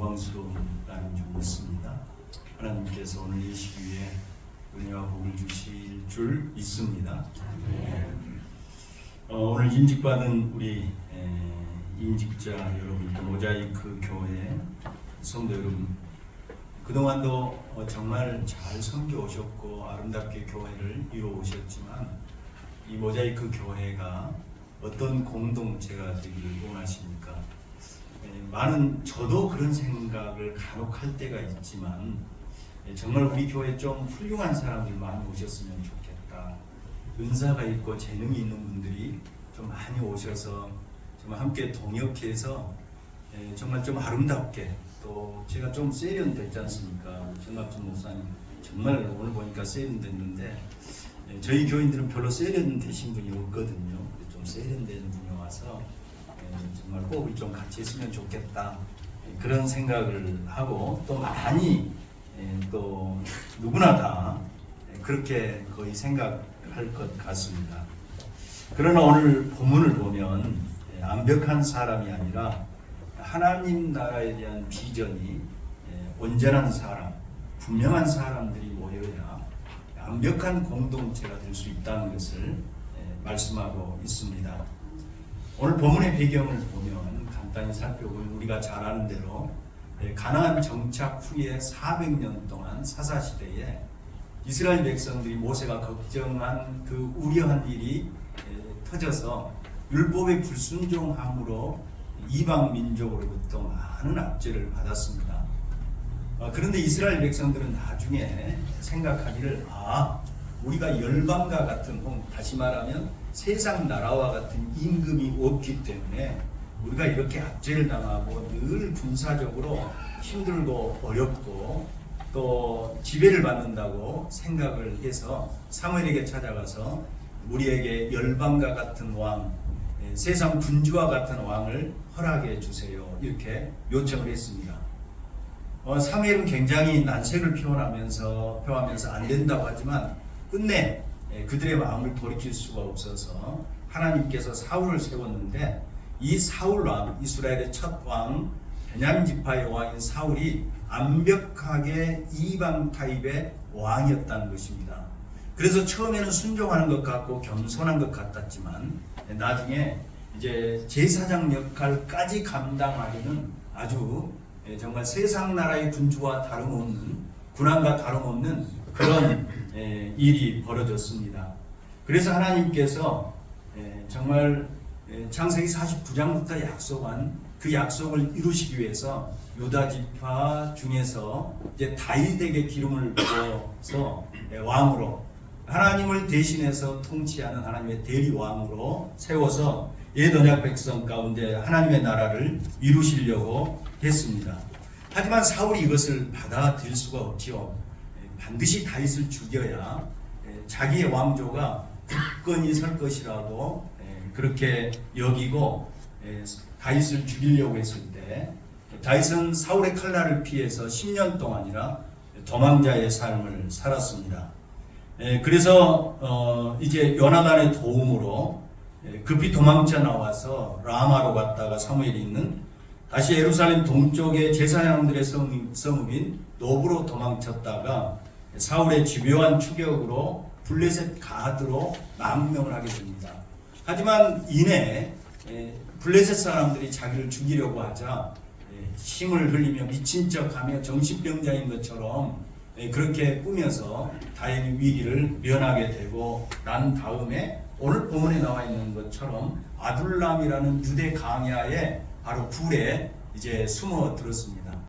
날인 줄 믿습니다. 하나님께서 오늘 이 시기에 은혜와 복을 주실 줄 믿습니다. 어, 오늘 임직받은 우리 에, 임직자 여러분, 또 모자이크 교회 성도 여러분, 그동안도 어, 정말 잘 섬겨 오셨고 아름답게 교회를 이루어오셨지만 이 모자이크 교회가 어떤 공동체가 되기를 원하십니까? 에, 많은 저도 그런 생각을 간혹 할 때가 있지만 에, 정말 우리 교회 좀 훌륭한 사람들 많이 오셨으면 좋겠다. 은사가 있고 재능이 있는 분들이 좀 많이 오셔서 정말 함께 동역해서 에, 정말 좀 아름답게 또 제가 좀 세련됐지 않습니까? 정갑준 목사님 정말 오늘 보니까 세련됐는데 에, 저희 교인들은 별로 세련되신 분이 없거든요. 좀 세련된 분이 와서 에, 정말 호흡이 좀 같이 했으면 좋겠다 에, 그런 생각을 하고 또 많이 에, 또 누구나 다 에, 그렇게 거의 생각할 것 같습니다. 그러나 오늘 본문을 보면 예, 완벽한 사람이 아니라 하나님 나라에 대한 비전이 예, 온전한 사람, 분명한 사람들이 모여야 완벽한 공동체가 될 수 있다는 것을 예, 말씀하고 있습니다. 오늘 본문의 배경을 보면 간단히 살펴보면 우리가 잘 아는 대로 예, 가나안 정착 후에 400년 동안 사사 시대에 이스라엘 백성들이 모세가 걱정한 그 우려한 일이 에, 터져서 율법의 불순종함으로 이방 민족으로부터 많은 압제를 받았습니다. 어, 그런데 이스라엘 백성들은 나중에 생각하기를 아 우리가 열방과 같은 혹은 다시 말하면 세상 나라와 같은 임금이 없기 때문에 우리가 이렇게 압제를 당하고 늘 군사적으로 힘들고 어렵고 또 지배를 받는다고 생각을 해서 사무엘에게 찾아가서 우리에게 열방과 같은 왕, 예, 세상 군주와 같은 왕을 허락해 주세요. 이렇게 요청을 했습니다. 어, 사무엘은 굉장히 난색을 표현하면서 표하면서 안 된다고 하지만 끝내 예, 그들의 마음을 돌이킬 수가 없어서 하나님께서 사울을 세웠는데 이 사울 왕 이스라엘의 첫 왕 베냐민 지파의 왕인 사울이 완벽하게 이방 타입의 왕이었다는 것입니다. 그래서 처음에는 순종하는 것 같고 겸손한 것 같았지만 나중에 이제 제사장 역할까지 감당하기는 아주 예, 정말 세상 나라의 군주와 다름없는 군왕과 다름없는 그런 예, 일이 벌어졌습니다. 그래서 하나님께서 예, 정말 예, 창세기 49장부터 약속한 그 약속을 이루시기 위해서 유다 지파 중에서 이제 다윗에게 기름을 부어서 예, 왕으로 하나님을 대신해서 통치하는 하나님의 대리 왕으로 세워서 예언약 백성 가운데 하나님의 나라를 이루시려고 했습니다. 하지만 사울이 이것을 받아들일 수가 없지요. 예, 반드시 다윗을 죽여야 예, 자기의 왕조가 굳건히 설 것이라고 예, 그렇게 여기고 예, 다윗을 죽이려고 했을 때 다윗은 사울의 칼날을 피해서 10년 동안이나 도망자의 삶을 살았습니다. 예, 그래서 어, 이제 요나단의 도움으로 예, 급히 도망쳐 나와서 라마로 갔다가 사무엘이 있는 다시 예루살렘 동쪽의 제사장들의 성읍, 성읍인 노브로 도망쳤다가 사울의 집요한 추격으로 블레셋 가드로 망명을 하게 됩니다. 하지만 이내 예, 블레셋 사람들이 자기를 죽이려고 하자 예, 힘을 흘리며 미친 척하며 정신병자인 것처럼 예, 그렇게 꾸며서 다행히 위기를 면하게 되고 난 다음에 오늘 본문에 나와 있는 것처럼 아둘람이라는 유대 강야에 바로 굴에 이제 숨어 들었습니다.